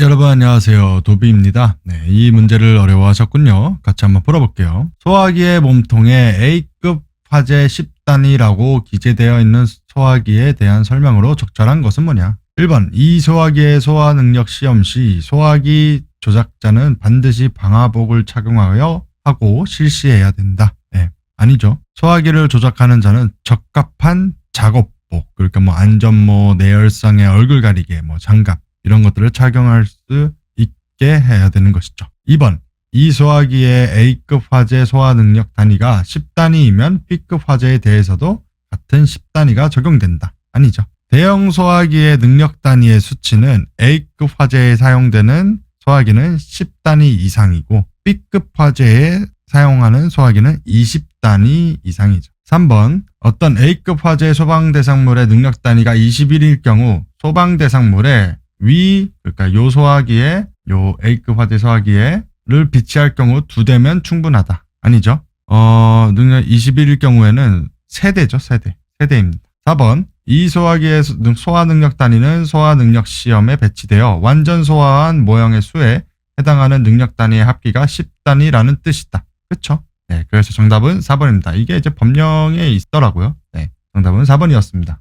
여러분 안녕하세요. 도비입니다. 네, 이 문제를 어려워하셨군요. 같이 한번 풀어볼게요. 소화기의 몸통에 A급 화재 10단위라고 기재되어 있는 소화기에 대한 설명으로 적절한 것은 뭐냐? 1번 이 소화기의 소화 능력 시험 시 소화기 조작자는 반드시 방화복을 착용하여 하고 실시해야 된다. 네, 아니죠. 소화기를 조작하는 자는 적합한 작업복, 그러니까 뭐 안전모, 내열상의 얼굴 가리개, 뭐 장갑 이런 것들을 착용할 수 있게 해야 되는 것이죠. 2번 이 소화기의 A급 화재 소화 능력 단위가 10단위이면 B급 화재에 대해서도 같은 10단위가 적용된다. 아니죠. 대형 소화기의 능력 단위의 수치는 A급 화재에 사용되는 소화기는 10단위 이상이고 B급 화재에 사용하는 소화기는 20단위 이상이죠. 3번 어떤 A급 화재 소방 대상물의 능력 단위가 21일 경우 소방 대상물의 위 그러니까 요 소화기에 요 A급 화재 소화기에를 비치할 경우 두 대면 충분하다. 아니죠? 어 능력 21일 경우에는 세 대죠, 세대. 세대입니다. 4번 이 소화기의 소- 소화 능력 단위는 소화 능력 시험에 배치되어 완전 소화한 모형의 수에 해당하는 능력 단위의 합계가 10단위라는 뜻이다. 그쵸? 네, 그래서 정답은 4번입니다. 이게 이제 법령에 있더라고요. 네, 정답은 4번이었습니다.